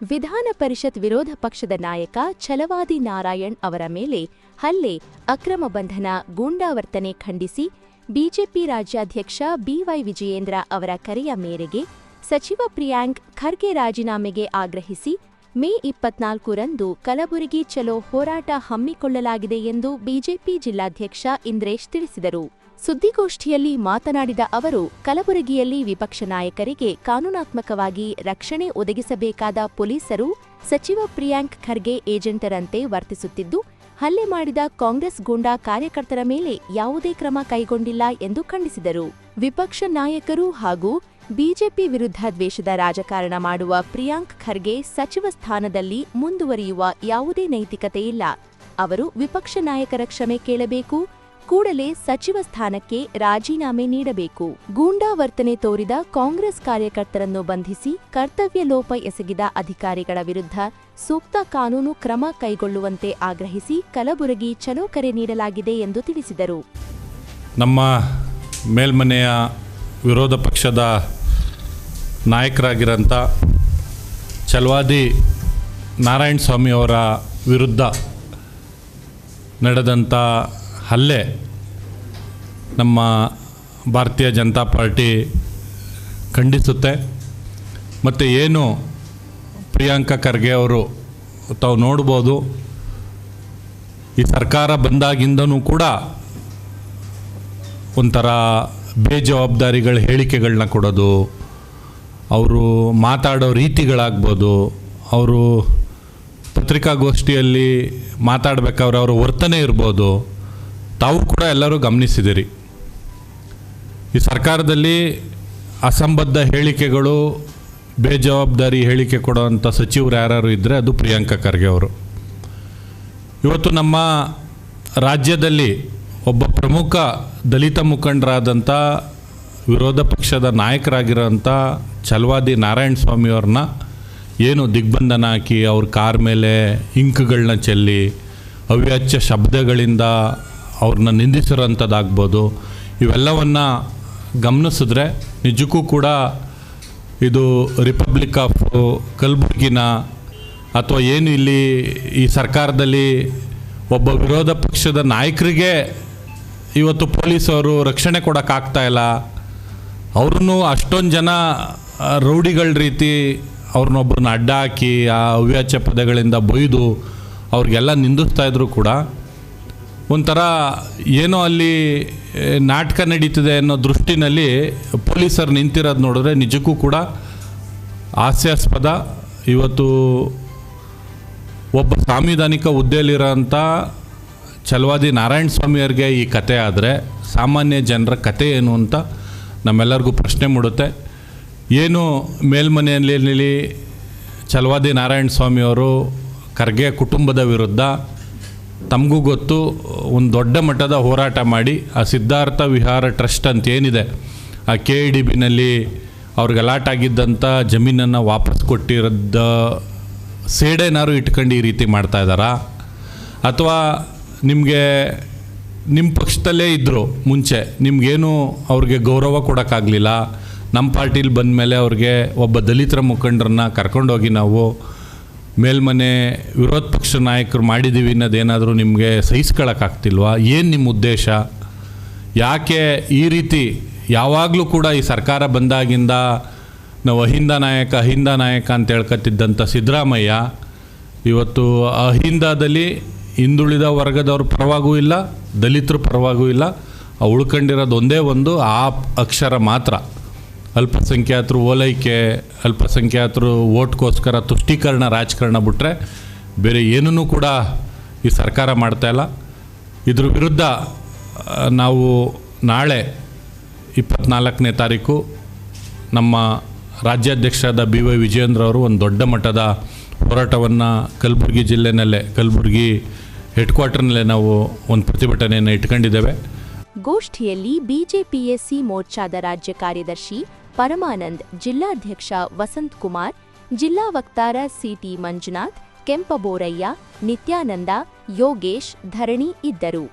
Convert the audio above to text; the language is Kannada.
ವಿಧಾನ ಪರಿಷತ್ ವಿರೋಧ ಪಕ್ಷದ ನಾಯಕ ಛಲವಾದಿ ನಾರಾಯಣ್ ಅವರ ಮೇಲೆ ಹಲ್ಲೆ, ಅಕ್ರಮ ಬಂಧನ, ಗೂಂಡಾವರ್ತನೆ ಖಂಡಿಸಿ ಬಿಜೆಪಿ ರಾಜ್ಯಾಧ್ಯಕ್ಷ ಬಿವೈ ವಿಜಯೇಂದ್ರ ಅವರ ಕರೆಯ ಮೇರೆಗೆ ಸಚಿವ ಪ್ರಿಯಾಂಕ್ ಖರ್ಗೆ ರಾಜೀನಾಮೆಗೆ ಆಗ್ರಹಿಸಿ ಮೇ ಇಪ್ಪತ್ನಾಲ್ಕರಂದು ಕಲಬುರಗಿ ಚಲೋ ಹೋರಾಟ ಹಮ್ಮಿಕೊಳ್ಳಲಾಗಿದೆ ಎಂದು ಬಿಜೆಪಿ ಜಿಲ್ಲಾಧ್ಯಕ್ಷ ಇಂದ್ರೇಶ್ ತಿಳಿಸಿದರು. ಸುದ್ದಿಗೋಷ್ಠಿಯಲ್ಲಿ ಮಾತನಾಡಿದ ಅವರು, ಕಲಬುರಗಿಯಲ್ಲಿ ವಿಪಕ್ಷ ನಾಯಕರಿಗೆ ಕಾನೂನಾತ್ಮಕವಾಗಿ ರಕ್ಷಣೆ ಒದಗಿಸಬೇಕಾದ ಪೊಲೀಸರು ಸಚಿವ ಪ್ರಿಯಾಂಕ್ ಖರ್ಗೆ ಏಜೆಂಟರಂತೆ ವರ್ತಿಸುತ್ತಿದ್ದು, ಹಲ್ಲೆ ಮಾಡಿದ ಕಾಂಗ್ರೆಸ್ ಗೂಂಡಾ ಕಾರ್ಯಕರ್ತರ ಮೇಲೆ ಯಾವುದೇ ಕ್ರಮ ಕೈಗೊಂಡಿಲ್ಲ ಎಂದು ಖಂಡಿಸಿದರು. ವಿಪಕ್ಷ ನಾಯಕರು ಹಾಗೂ ಬಿಜೆಪಿ ವಿರುದ್ಧ ದ್ವೇಷದ ರಾಜಕಾರಣ ಮಾಡುವ ಪ್ರಿಯಾಂಕ್ ಖರ್ಗೆ ಸಚಿವ ಸ್ಥಾನದಲ್ಲಿ ಮುಂದುವರಿಯುವ ಯಾವುದೇ ನೈತಿಕತೆ ಇಲ್ಲ. ಅವರು ವಿಪಕ್ಷ ನಾಯಕರ ಕ್ಷಮೆ ಕೇಳಬೇಕು ಕೂಡಲೇ ಸಚಿವ ಸ್ಥಾನಕ್ಕೆ ರಾಜೀನಾಮೆ ನೀಡಬೇಕು. ಗೂಂಡಾ ವರ್ತನೆ ತೋರಿದ ಕಾಂಗ್ರೆಸ್ ಕಾರ್ಯಕರ್ತರನ್ನು ಬಂಧಿಸಿ ಕರ್ತವ್ಯ ಲೋಪ ಎಸಗಿದ ಅಧಿಕಾರಿಗಳ ವಿರುದ್ಧ ಸೂಕ್ತ ಕಾನೂನು ಕ್ರಮ ಕೈಗೊಳ್ಳುವಂತೆ ಆಗ್ರಹಿಸಿ ಕಲಬುರಗಿ ಚಲೋ ಕರೆ ನೀಡಲಾಗಿದೆ ಎಂದು ತಿಳಿಸಿದರು. ನಮ್ಮ ಮೇಲ್ಮನೆಯ ವಿರೋಧ ಪಕ್ಷದ ನಾಯಕರಾಗಿರಂಥ ಚಲವಾದಿ ನಾರಾಯಣ ಸ್ವಾಮಿಯವರ ವಿರುದ್ಧ ನಡೆದಂಥ ಹಲ್ಲೆ ನಮ್ಮ ಭಾರತೀಯ ಜನತಾ ಪಾರ್ಟಿ ಖಂಡಿಸುತ್ತೆ. ಮತ್ತು ಏನು ಪ್ರಿಯಾಂಕಾ ಖರ್ಗೆ ಅವರು ತಾವು ನೋಡ್ಬೋದು, ಈ ಸರ್ಕಾರ ಬಂದಾಗಿಂದನೂ ಕೂಡ ಒಂಥರ ಬೇಜವಾಬ್ದಾರಿಗಳ ಹೇಳಿಕೆಗಳನ್ನ ಕೊಡೋದು, ಅವರು ಮಾತಾಡೋ ರೀತಿಗಳಾಗ್ಬೋದು, ಅವರು ಪತ್ರಿಕಾಗೋಷ್ಠಿಯಲ್ಲಿ ಮಾತಾಡಬೇಕಾದ್ರೆ ಅವರ ವರ್ತನೆ ಇರ್ಬೋದು. ತಾವು ಕೂಡ ಎಲ್ಲರೂ ಗಮನಿಸಿದಿರಿ. ಈ ಸರ್ಕಾರದಲ್ಲಿ ಅಸಂಬದ್ಧ ಹೇಳಿಕೆಗಳು, ಬೇಜವಾಬ್ದಾರಿ ಹೇಳಿಕೆ ಕೊಡುವಂಥ ಸಚಿವರು ಯಾರು ಇದ್ದರೆ ಅದು ಪ್ರಿಯಾಂಕಾ ಖರ್ಗೆ ಅವರು. ಇವತ್ತು ನಮ್ಮ ರಾಜ್ಯದಲ್ಲಿ ಒಬ್ಬ ಪ್ರಮುಖ ದಲಿತ ಮುಖಂಡರಾದಂಥ ವಿರೋಧ ಪಕ್ಷದ ನಾಯಕರಾಗಿರೋಂಥ ಛಲವಾದಿ ನಾರಾಯಣ ಸ್ವಾಮಿಯವ್ರನ್ನ ಏನು ದಿಗ್ಬಂಧನ ಹಾಕಿ ಅವ್ರ ಕಾರ್ ಮೇಲೆ ಇಂಕ್ಗಳನ್ನ ಚೆಲ್ಲಿ ಅವ್ಯಾಚ್ಯ ಶಬ್ದಗಳಿಂದ ಅವ್ರನ್ನ ನಿಂದಿಸಿರೋಂಥದ್ದಾಗ್ಬೋದು ಇವೆಲ್ಲವನ್ನು ಗಮನಿಸಿದ್ರೆ ನಿಜಕ್ಕೂ ಕೂಡ ಇದು ರಿಪಬ್ಲಿಕ್ ಆಫ್ ಕಲಬುರ್ಗಿನ ಅಥವಾ ಏನು ಇಲ್ಲಿ ಈ ಸರ್ಕಾರದಲ್ಲಿ ಒಬ್ಬ ವಿರೋಧ ಪಕ್ಷದ ನಾಯಕರಿಗೆ ಇವತ್ತು ಪೊಲೀಸವರು ರಕ್ಷಣೆ ಕೊಡೋಕ್ಕಾಗ್ತಾ ಇಲ್ಲ. ಅಷ್ಟೊಂದು ಜನ ರೌಡಿಗಳ ರೀತಿ ಅವ್ರನ್ನೊಬ್ಬರನ್ನ ಅಡ್ಡ ಹಾಕಿ ಆ ಹವ್ಯಾಚ ಪದಗಳಿಂದ ಬೊಯ್ದು ಅವ್ರಿಗೆಲ್ಲ ನಿಂದಿಸ್ತಾ ಇದ್ರು ಕೂಡ ಒಂಥರ ಏನೋ ಅಲ್ಲಿ ನಾಟಕ ನಡೀತಿದೆ ಅನ್ನೋ ದೃಷ್ಟಿನಲ್ಲಿ ಪೊಲೀಸರು ನಿಂತಿರೋದು ನೋಡಿದ್ರೆ ನಿಜಕ್ಕೂ ಕೂಡ ಹಾಸ್ಯಾಸ್ಪದ. ಇವತ್ತು ಒಬ್ಬ ಸಾಂವಿಧಾನಿಕ ಹುದ್ದೆಯಲ್ಲಿರೋಂಥ ಚಲವಾದಿ ನಾರಾಯಣ ಸ್ವಾಮಿಯವ್ರಿಗೆ ಈ ಕತೆ ಆದರೆ ಸಾಮಾನ್ಯ ಜನರ ಕತೆ ಏನು ಅಂತ ನಮ್ಮೆಲ್ಲರಿಗೂ ಪ್ರಶ್ನೆ ಮೂಡುತ್ತೆ. ಏನು ಮೇಲ್ಮನೆಯಲ್ಲಿ ಚಲವಾದಿ ನಾರಾಯಣ ಸ್ವಾಮಿಯವರು ಖರ್ಗೆ ಕುಟುಂಬದ ವಿರುದ್ಧ ತಮಗೂ ಗೊತ್ತು, ಒಂದು ದೊಡ್ಡ ಮಟ್ಟದ ಹೋರಾಟ ಮಾಡಿ ಆ ಸಿದ್ಧಾರ್ಥ ವಿಹಾರ ಟ್ರಸ್ಟ್ ಅಂತ ಏನಿದೆ, ಆ ಕೆ ಡಿ ಬಿನಲ್ಲಿ ಅವ್ರಿಗೆ ಅಲಾಟ್ ಆಗಿದ್ದಂಥ ಜಮೀನನ್ನು ವಾಪಸ್ ಕೊಟ್ಟಿರೋದ ಸೇಡೇನಾರು ಇಟ್ಕೊಂಡು ಈ ರೀತಿ ಮಾಡ್ತಾ ಇದ್ದಾರಾ? ಅಥವಾ ನಿಮಗೆ ನಿಮ್ಮ ಪಕ್ಷದಲ್ಲೇ ಇದ್ದರು ಮುಂಚೆ, ನಿಮಗೇನು ಅವ್ರಿಗೆ ಗೌರವ ಕೊಡೋಕ್ಕಾಗಲಿಲ್ಲ? ನಮ್ಮ ಪಾರ್ಟಿಲಿ ಬಂದ ಮೇಲೆ ಅವ್ರಿಗೆ ಒಬ್ಬ ದಲಿತರ ಮುಖಂಡರನ್ನ ಕರ್ಕೊಂಡೋಗಿ ನಾವು ಮೇಲ್ಮನೆ ವಿರೋಧ ಪಕ್ಷ ನಾಯಕರು ಮಾಡಿದ್ದೀವಿ ಅನ್ನೋದೇನಾದರೂ ನಿಮಗೆ ಸಹಿಸ್ಕೊಳ್ಳೋಕ್ಕಾಗ್ತಿಲ್ವಾ ಏನು ನಿಮ್ಮ ಉದ್ದೇಶ? ಯಾಕೆ ಈ ರೀತಿ ಯಾವಾಗಲೂ ಕೂಡ ಈ ಸರ್ಕಾರ ಬಂದಾಗಿಂದ ನಾವು ಅಹಿಂದ ನಾಯಕ ಅಹಿಂದ ನಾಯಕ ಅಂತ ಹೇಳ್ಕೊತಿದ್ದಂಥ ಸಿದ್ದರಾಮಯ್ಯ ಇವತ್ತು ಅಹಿಂದದಲ್ಲಿ ಹಿಂದುಳಿದ ವರ್ಗದವ್ರ ಪರವಾಗೂ ಇಲ್ಲ, ದಲಿತರ ಪರವಾಗೂ ಇಲ್ಲ ಉಳ್ಕೊಂಡಿರೋದು ಒಂದೇ ಒಂದು, ಆ ಅಕ್ಷರ ಮಾತ್ರ. ಅಲ್ಪಸಂಖ್ಯಾತರು ಓಲೈಕೆ, ಅಲ್ಪಸಂಖ್ಯಾತರು ಓಟ್ಗೋಸ್ಕರ ತುಷ್ಟೀಕರಣ, ರಾಜಕಾರಣ ಬಿಟ್ಟರೆ ಬೇರೆ ಏನೂ ಕೂಡ ಈ ಸರ್ಕಾರ ಮಾಡ್ತಾ ಇಲ್ಲ. ಇದ್ರ ವಿರುದ್ಧ ನಾವು ನಾಳೆ ಇಪ್ಪತ್ನಾಲ್ಕನೇ ತಾರೀಕು ನಮ್ಮ ರಾಜ್ಯಾಧ್ಯಕ್ಷರಾದ ಬಿ ವೈ ವಿಜಯೇಂದ್ರ ಅವರು ಒಂದು ದೊಡ್ಡ ಮಟ್ಟದ ಹೋರಾಟವನ್ನು ಕಲಬುರಗಿ ಜಿಲ್ಲೆನಲ್ಲೇ, ಕಲಬುರಗಿ ಹೆಡ್ ಕ್ವಾರ್ಟರ್ನಲ್ಲೇ ನಾವು ಒಂದು ಪ್ರತಿಭಟನೆಯನ್ನು ಇಟ್ಕೊಂಡಿದ್ದೇವೆ. ಗೋಷ್ಠಿಯಲ್ಲಿ ಬಿಜೆಪಿಎಸ್ಸಿ ಮೋರ್ಚಾದ ರಾಜ್ಯ ಕಾರ್ಯದರ್ಶಿ ಪರಮಾನಂದ್ ಜಿಲ್ಲಾಧ್ಯಕ್ಷ ವಸಂತ್ ಕುಮಾರ್ ಜಿಲ್ಲಾ ವಕ್ತಾರ ಸಿಟಿ ಮಂಜುನಾಥ್ ಕೆಂಪಬೋರಯ್ಯ ನಿತ್ಯಾನಂದ ಯೋಗೇಶ್ ಧರಣಿ ಇದ್ದರು.